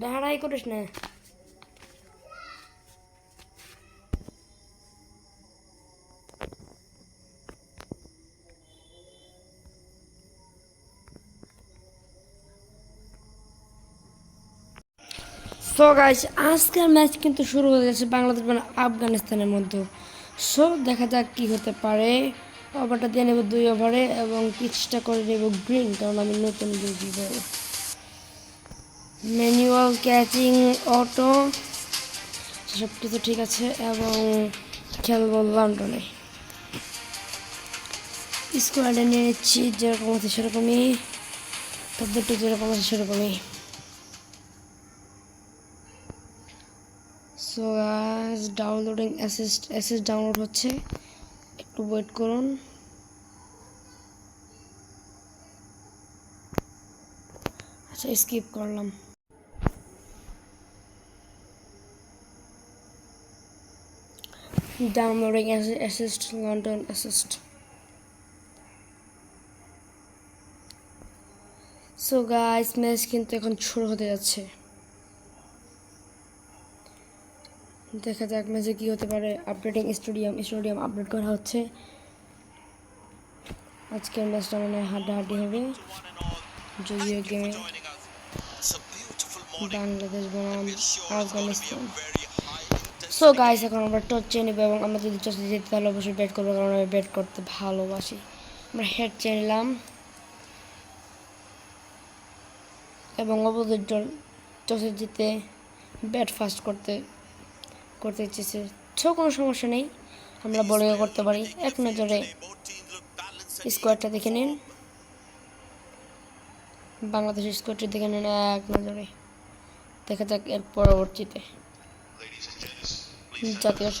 ডাহারাই করিস না। So guys আজকের ম্যাচ কিন্তু শুরু হয়ে গেছে বাংলাদেশ মানে আফগানিস্তানের মধ্যে। সো দেখা যাক কি হতে পারে। ওভারটা দিয়ে নেব দুই ওভারে এবং পিচটা করে নেব গ্রিন কারণ আমি নতুন দিয়ে। ম্যানুয়াল ক্যাচিং, অটো সব কিছু ঠিক আছে, এবং খেলব লন্ডনে। স্কোয়াডে নিয়ে নিচ্ছি যেরকম আছে সেরকমই তাদেরটা যেরকম আছে সেরকমই। So guys downloading assist assist download হচ্ছে। একটু ওয়েট করুন। আচ্ছা স্কিপ করলাম। Downloading assist London assist so guys match কিন্তু এখন শুরু হতে যাচ্ছে। দেখা যাক ম্যাচে কী হতে পারে। আপডেটিং স্টেডিয়াম স্টেডিয়াম আপডেট করা হচ্ছে। আজকের ম্যাচটা মানে হাড্ডাহাড্ডি হবে। যদিও গেমে বাংলাদেশ বনাম আফগানিস্তান সো গাইস এখন আমরা টচ চেয়ে নেব এবং আমরা যদি টচে জিততে তাহলে অবশ্যই ব্যাট করব, কারণ আমি ব্যাট করতে ভালোবাসি। আমরা হেড চেয়ে নিলাম। এবং অপোজিট দল টসে জিতে ব্যাট ফাস্ট করতে করতে ইচ্ছেছে। সো কোনো সমস্যা নেই। আমরা বলিং করতে পারি। এক নজরে স্কোয়াডটা দেখে নিন। বাংলাদেশের স্কোয়াডটি দেখে নিন এক নজরে। দেখা যাক এর পরবর্তীতে। ya que os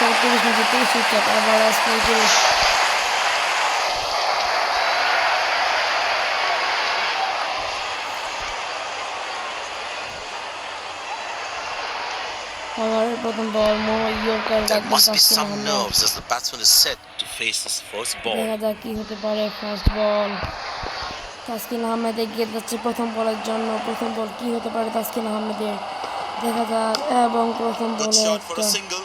চৌত্রিশ মিনিট তিরিশ উইকেট এভারেজ পঁয়ত্রিশ প্রথম ball There must be some nerves as the batsman is set to face this first ball. দেখা যাক কি হতে পারে ফার্স্ট বল তাসকিন আহমেদ এগিয়ে যাচ্ছে প্রথম বলের জন্য প্রথম বল কি হতে পারে তাসকিন আহমেদের দেখা যাক এবং প্রথম বলে একটা a single.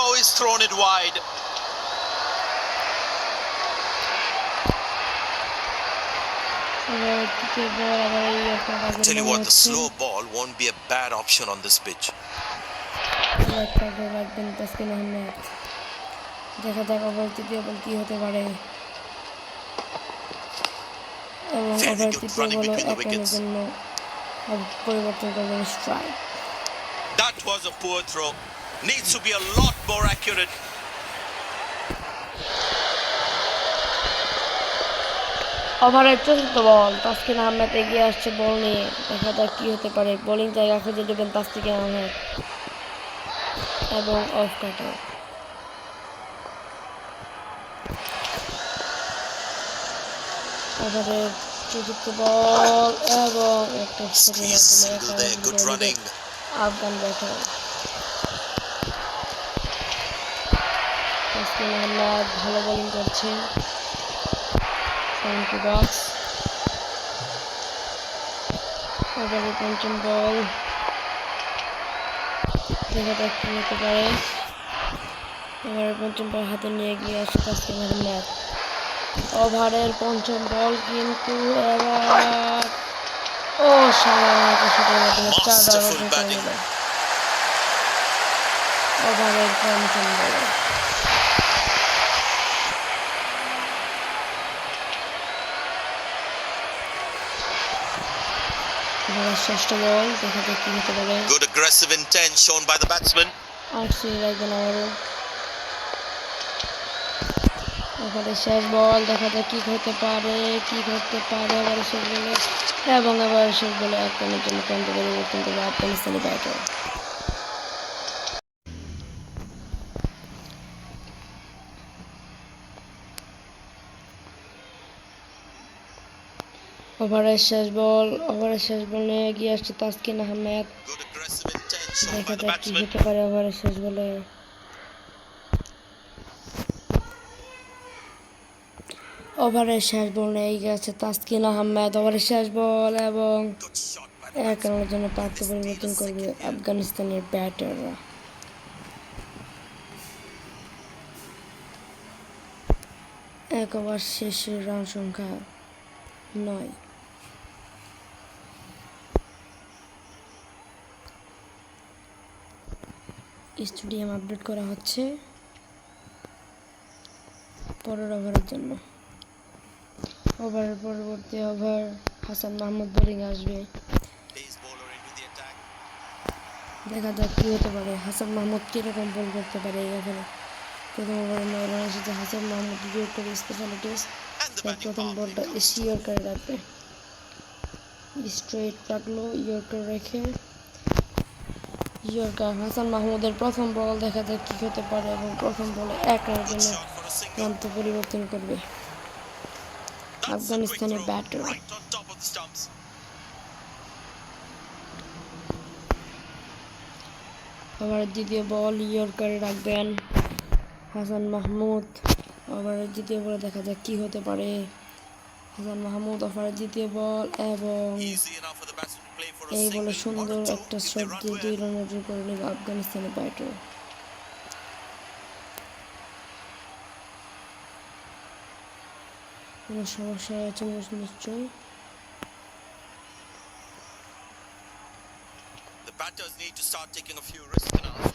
Oh, he's thrown it wide. ওভারের তৃতীয় বল আবার এই একটা কাজের Tell you মনে what, the হচ্ছে slow ball won't be a bad option on this pitch. Bat কার্ডে রাখবেন তাসকিন আহমেদ দেখা যাক ওভার তৃতীয় বল কি হতে পারে এবং Very ওভার good তৃতীয় running বল between the এক রানের wickets. জন্য পরিবর্তন করবেন strike That was a poor throw. Needs to be a lot more accurate. ওভারের চতুর্থ বল তাসকিন আহমেদ এগিয়ে আসছে বল নিয়ে। দেখা যাক কি হতে পারে। বোলিং জায়গা খুঁজে দেবেন তাসকিন আহমেদ এবং অফ কাটার ওভারের চতুর্থ বল এবং একটা. আফগান ব্যাটার তাসকিন ভালো বোলিং করছে। You, box. ওভারের পঞ্চম বল দেখা যাক কি হতে পারে। ওভারের পঞ্চম বল হাতে নিয়ে গিয়ে আসছে তাসকিন আহমেদ ওভারের পঞ্চম বল কিন্তু এবার ও. নিল ওভারের পঞ্চম বল ওভারের ষষ্ঠ বল দেখা যাক কি হতে পারে Good aggressive intent shown by the batsman. আটশো রাখবেন আবারও ওখানে শেষ বল দেখা যাক কি হতে পারে কি ঘটতে পারে এবারে শেষ বলে এবং এবার শেষ বলে এক রানের জন্য প্রান্ত পরিবর্তন করবে আফগানিস্তানি ব্যাটার ওভারের শেষ বল, ওভারের শেষ বল এগিয়ে আসছে তাসকিন আহমেদ। দেখা যাক কি হতে পারে ওভারের শেষ বলে। ওভারের শেষ বল নিয়ে গেছে তাসকিন আহমেদ। ওভারের শেষ বল এবং এক রানের জন্য প্রার্থ পরিবর্তন করবে আফগানিস্তানের ব্যাটাররা। এক ওভার শেষের রান সংখ্যা নয়। স্টেডিয়াম আপডেট করা হচ্ছে পরের ওভারের জন্য। ওভারের পরবর্তী ওভার হাসান মাহমুদ বোলিং আসবে. দেখা যাক কী হতে পারে। হাসান মাহমুদ কীরকম বল করতে পারে এই ওভারে? প্রথম ওভারে নয় রান এসেছে হাসান মাহমুদ বিয়োগ করে তার batting প্রথম বলটা এসি ইয়র্কারে রাখবে। স্ট্রেট রাখল, ইয়র্কার রেখে ইয়র্কার হাসান মাহমুদের প্রথম বল দেখা যাক কী হতে পারে এবং প্রথম বলে এক রানের জন্য. প্রান্ত পরিবর্তন করবে আফগানিস্তানের ব্যাটার. ওভারের দ্বিতীয় বল ইয়র্কারে রাখবেন হাসান মাহমুদ ওভারের দ্বিতীয় বলে দেখা যাক কী হতে পারে হাসান মাহমুদ ওভারের দ্বিতীয় বল এবং এই বলে সুন্দর একটা শট দিয়ে দুই রান অর্জন করে নেবে আফগানিস্তানের ব্যাটার কোনো সমস্যা আছে নিশ্চয়ই.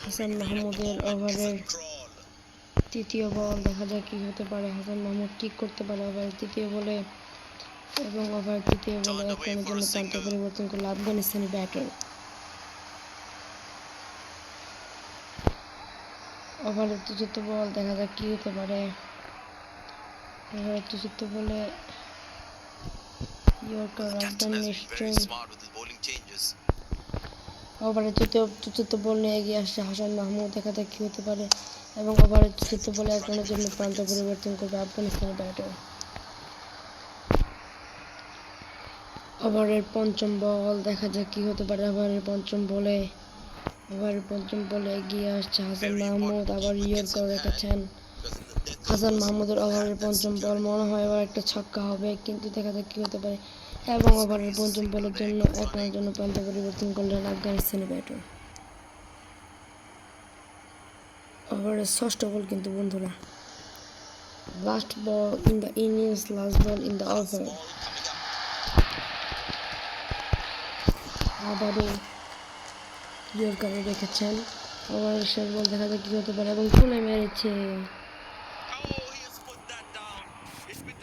হাসান মাহমুদের ওভারের তৃতীয় বল দেখা যাক কি হতে পারে। হাসান মাহমুদ কি করতে পারে ওভার তৃতীয় বলে এবং ওভার তৃতীয় বলে এক রানের জন্য প্রান্ত পরিবর্তন করল আফগানিস্তানি ব্যাটার ওভারের চতুর্থ বল দেখা যাক কি হতে পারে। ওভারের চতুর্থ বলে ইয়র্কার. ওভারের চতুর্থ বল নিয়ে এগিয়ে আসছে হাসান মাহমুদ দেখা যাক কি হতে পারে। এবং ওভারের চতুর্থ বলে এক রানের জন্য প্রান্ত পরিবর্তন করবে আফগানিস্তানের ব্যাটার ওভারের পঞ্চম বল দেখা যাক কি হতে পারে। ওভারের পঞ্চম বলে ওভারের পঞ্চম বলে এগিয়ে আসছে হাসান মাহমুদ আবার রেখেছেন Because in the হাসান মাহমুদের ওভারের পঞ্চম বল মনে হয় এবার একটা ছক্কা হবে কিন্তু দেখা যাক কি হতে পারে। এবং ওভারের পঞ্চম বলের জন্য এক রানের জন্য প্রান্ত পরিবর্তন করলেন আফগানিস্তানি ব্যাটার ওভারের ষষ্ঠ বল কিন্তু বন্ধুরা। Last ball in the innings last ball in the over ball coming up. আবারও রেখেছেন। ওভারের শেষ বল দেখা যায় কি হতে পারে এবং তুলে মেরেছে।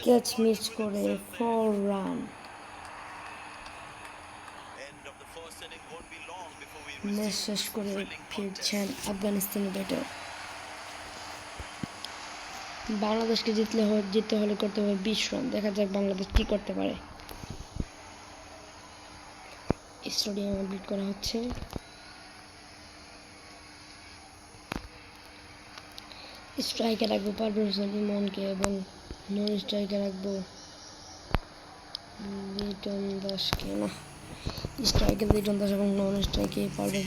ক্যাচ মিস করে ফোর রান ম্যাচ শেষ করে ফিরছেন আফগানিস্তানি ব্যাটার বাংলাদেশকে জিতলে জিততে হলে করতে হবে বিশ রান দেখা যাক বাংলাদেশ কি করতে পারে। স্টেডিয়াম এডিট করা হচ্ছে। স্ট্রাইকে রাখব পারি মনকে এবং নন স্ট্রাইকে রাখব। লিটন দাসকে না। স্ট্রাইকে লিটন দাস এবং নন স্ট্রাইকে পারবেন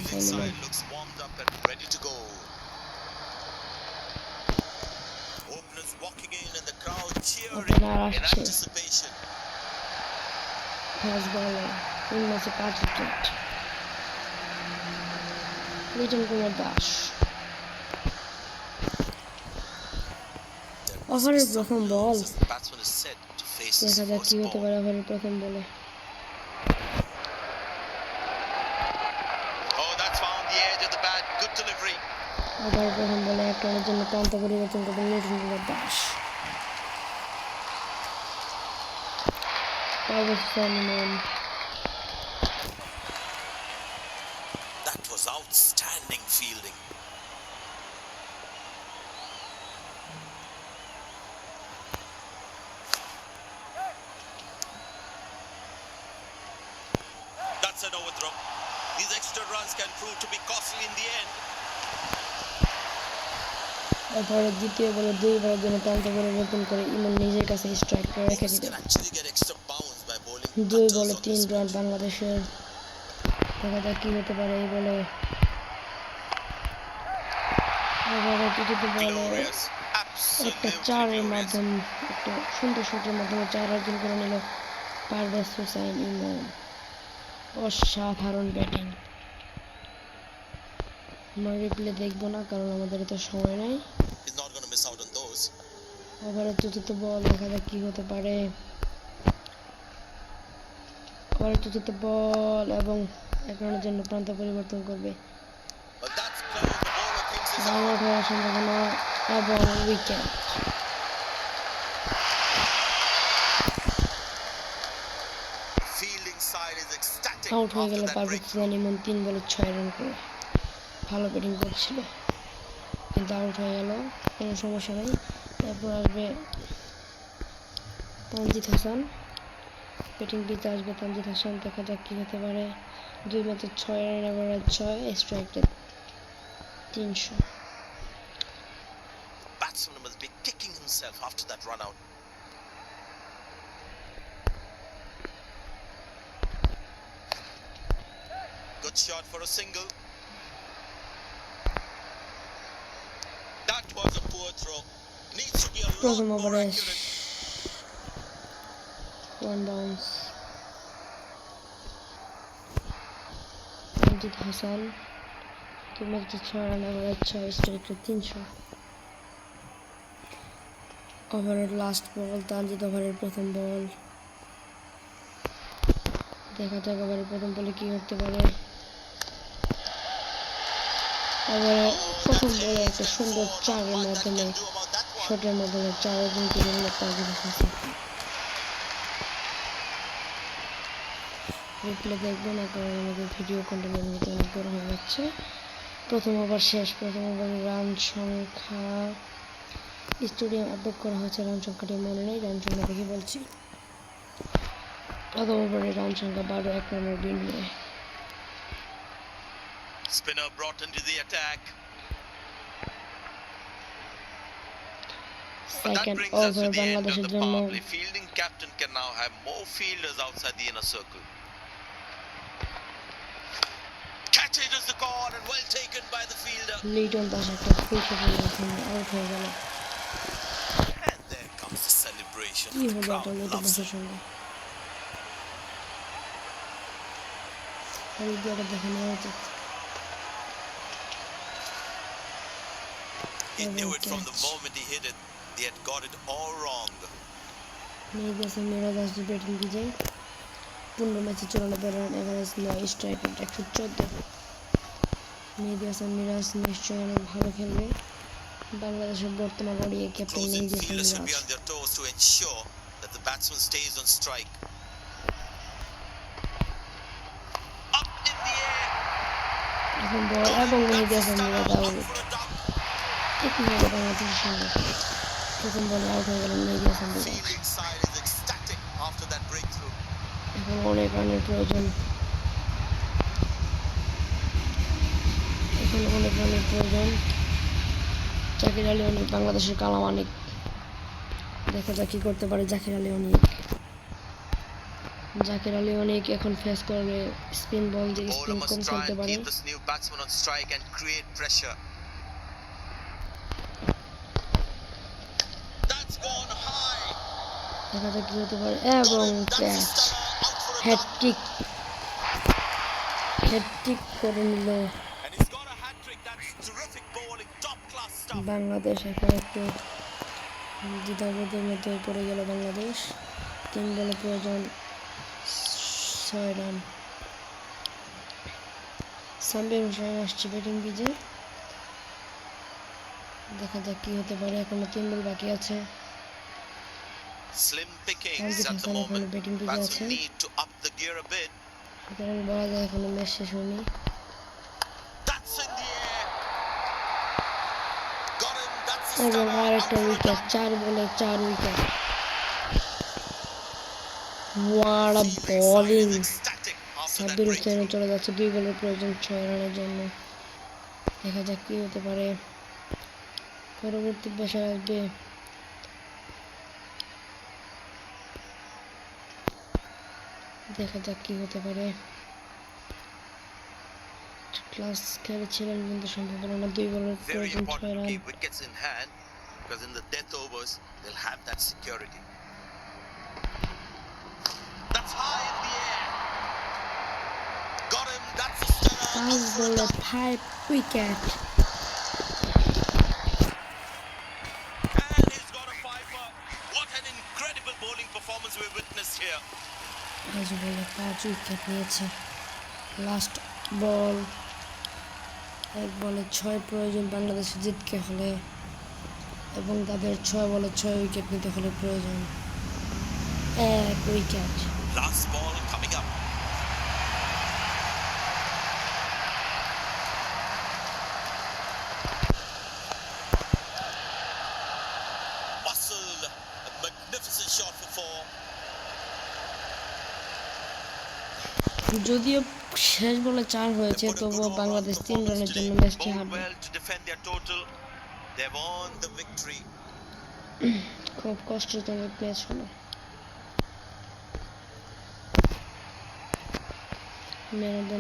Has ball. তিন ম্যাচে পাঁচ উইকেট লিটন কুমার দাস ওভারের প্রথম বল দেখা যাক কি হতে ball. পারে ওভারের প্রথম বলে. ওভারের প্রথম বলে এক রানের জন্য প্রান্ত পরিবর্তন করবেন Liton Kumar Das Parvez Hossain Emon That was outstanding fielding. That's an overthrow. These extra runs can prove to be costly in the end. ওভারের দ্বিতীয় বলে দুই ওভারের জন্য প্রান্ত পরিবর্তন করে ইমন নিজের কাছে স্ট্রাইক করে রেখে bowling দুই বলে তিন রান বাংলাদেশের। দেখা যাক কি হতে পারে এই বলে। এবারে তৃতীয় বলে একটা চারের মাধ্যমে একটা সুন্দর শটের মাধ্যমে চার অর্জন করে নিল পারভেজ হোসাইন ইমন। অসাধারণ ব্যাটিং আমরা রিপ্লে দেখব না কারণ আমাদের তো সময় নাই। He's not going to miss out on those. ওভারে চতুর্থ বল দেখা যাক কি হতে পারে। ওভারে চতুর্থ বল এবং এক রানের জন্য প্রান্ত পরিবর্তন করবে। সম্ভাবনা এবং উইকেট আউট হয়ে গেল পারভেজ ইমন তিন বলে ছয় রান করে ভালো ব্যাটিং করছিল। কিন্তু আউট হয়ে গেল কোনো সমস্যা নেই। তারপর আসবে তানজিদ হাসান। ব্যাটিং দিতে আসবে তানজিদ হাসান দেখা যাক কী হতে পারে। দুই ম্যাচে ছয় রান এভারেজ ছয় স্ট্রাইক রেট তিনশো। Batsman must be kicking himself after that run out. For a single. That was a poor throw. Needs to be a lot more ওভারে accurate. One bounce Tanzid Hasan দুই ম্যাচে ছয় run average ছয় strike rate তিনশো ওভারের last বল তানজিদ ওভারের প্রথম বল দেখা যাক ওভারের প্রথম বলে কি করতে পারে এবারে প্রথম বলে একটা সুন্দর চারের মাধ্যমে. শটের মাধ্যমে চার অর্জন করে নিল তানজিদ হাসান রিপ্লে দেখব না আমাদের ভিডিও কন্টেন্টের মধ্যে অনেক বড় হয়ে যাচ্ছে প্রথম ওভার শেষ, প্রথম ওভারে রান সংখ্যা, স্টেডিয়াম আপডেট করা হয়েছে, রান সংখ্যাটি মনে নেই, রান সংখ্যা দেখে বলছি। প্রথম ওভারে রান সংখ্যা বারো, এক রানের বিনিময়ে। Spinner brought into the attack. But that second brings us to over the end of বাংলাদেশের the জন্য power play. Fielding captain can now have more fielders outside the inner circle. Catch it is the call and well taken by the fielder. Liton Das একটা ফুল শটের মাধ্যমে out হয়ে গেল And there comes the celebration. কি The হলো crowd এটা Liton loves দাসের it. সঙ্গে ভিডিওটা দেখে নেওয়া উচিত He knew it from the moment he hit it. He had got it all wrong. Hasan Miraj আসছে ব্যাটিং পিজে পনেরো ম্যাচে চুরানব্বই রান এভারেজ নয় স্ট্রাইক রেট একশো চোদ্দ মেহেদি হাসান মিরাজ নিশ্চয়ই অনেক ভালো খেলবে বাংলাদেশের বর্তমান ওডিআই ক্যাপ্টেন মেহেদি হাসান মিরাজ. এখন বল এবং মেহেদি হাসান মিরাজ আউট হয়ে অনেক রানের প্রয়োজন এখন অনেক রানের প্রয়োজন জাকির আলী অনেক বাংলাদেশের কালাম অনেক দেখা যাক কি করতে পারে জাকির আলী অনেক জাকির আলী অনেক এখন ফেস করবে স্পিন বল দিয়ে স্পিন কম and পারে দেখা যাক কি হতে পারে এবং ক্যাচ হ্যাটট্রিক হ্যাটট্রিক করে নিল. বাংলাদেশ এখন একটু দ্বিধাবোধের মধ্যে পড়ে গেল বাংলাদেশ। তিন বলে প্রয়োজন ছয় রান। সাম্বির হোসেন আসছে ব্যাটিং পিজে দেখা যাক কি হতে পারে, এখনও তিন বল বাকি আছে। Slim pickings at the moment. PJ need to up the gear a bit. That's in the air. Got him. That's a stunner আর out একটা for a উইকেট চার বলে চার উইকেট সাব্বির হোসেন. চলে যাচ্ছে দুই বলের প্রয়োজন ছয় রানের জন্য দেখা যাক কি হতে পারে পরবর্তী পেশা আসবে দেখা যাক কি হতে পারে ক্লাস খেলেছিলেন কিন্তু সম্ভব হলো না দুই বলের প্রয়োজন ছয় run because in the death overs they'll have that security. That's high in the air. Got him. That's a stunner. পাঁচ out পাঁচ বলে পাঁচ উইকেট নিয়েছে। লাস্ট বল এক বলে ছয় প্রয়োজন বাংলাদেশে জিতকে হলে এবং তাদের ছয় বলে ছয় উইকেট নিতে হলে প্রয়োজন এক wicket Last ball coming up. Muscle, a magnificent shot for four. যদিও শেষ বলে চার হয়েছে তবু বাংলাদেশ তিন রানের জন্য ম্যাচটি হারে খুব কষ্টজনক ম্যাচ হলো। Man of the